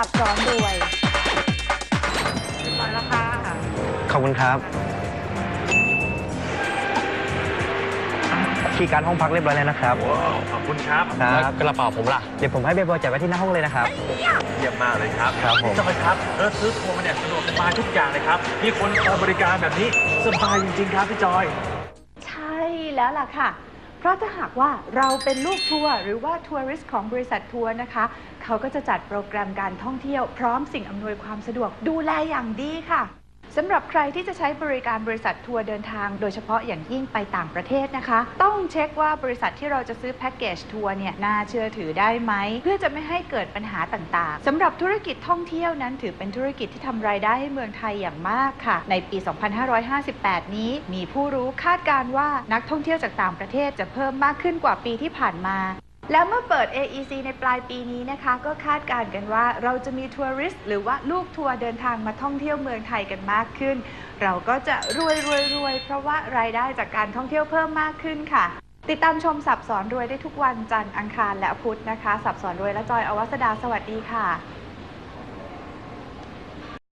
จับสอนด้วยเรียบแล้วค่ะขอบคุณครับคีย์การห้องพักเรียบร้อยแล้วนะครับขอบคุณครับครับกระเป๋าผมล่ะ เดี๋ยวผมให้เบย์บอยจัดไว้ที่หน้าห้องเลยนะครับ เยี่ยมมากเลยครับครับผม จอยครับเออซื้อทัวร์มาเนี่ยสะดวกสบายทุกอย่างเลยครับมีคนคอยบริการแบบนี้สบายจริงๆครับพี่จอย ใช่แล้วล่ะค่ะ เพราะถ้าหากว่าเราเป็นลูกทัวร์หรือว่าทัวริสต์ของบริษัททัวร์นะคะ เขาก็จะจัดโปรแกรมการท่องเที่ยวพร้อมสิ่งอำนวยความสะดวกดูแลอย่างดีค่ะ สำหรับใครที่จะใช้บริการบริษัททัวร์เดินทาง โดยเฉพาะอย่างยิ่งไปต่างประเทศนะคะ ต้องเช็คว่าบริษัทที่เราจะซื้อแพ็กเกจทัวร์เนี่ยน่าเชื่อถือได้ไหม เพื่อจะไม่ให้เกิดปัญหาต่างๆสำหรับธุรกิจท่องเที่ยวนั้นถือเป็นธุรกิจที่ทำรายได้ให้เมืองไทยอย่างมากค่ะ ในปี 2558 นี้มีผู้รู้คาดการณ์ว่านักท่องเที่ยวจากต่างประเทศจะเพิ่มมากขึ้นกว่าปีที่ผ่านมา แล้วเมื่อเปิด AEC ในปลายปีนี้นะคะ ก็คาดการณ์กันว่าเราจะมีทัวริสต์หรือว่าลูกทัวร์เดินทางมาท่องเที่ยวเมืองไทยกันมากขึ้น เราก็จะรวยรวยรวยเพราะว่ารายได้จากการท่องเที่ยวเพิ่มมากขึ้นค่ะ ติดตามชมสับสอนรวยได้ทุกวันจันทร์อังคารและพุธนะคะ สับสอนรวยและจอยอวัสดาสวัสดีค่ะ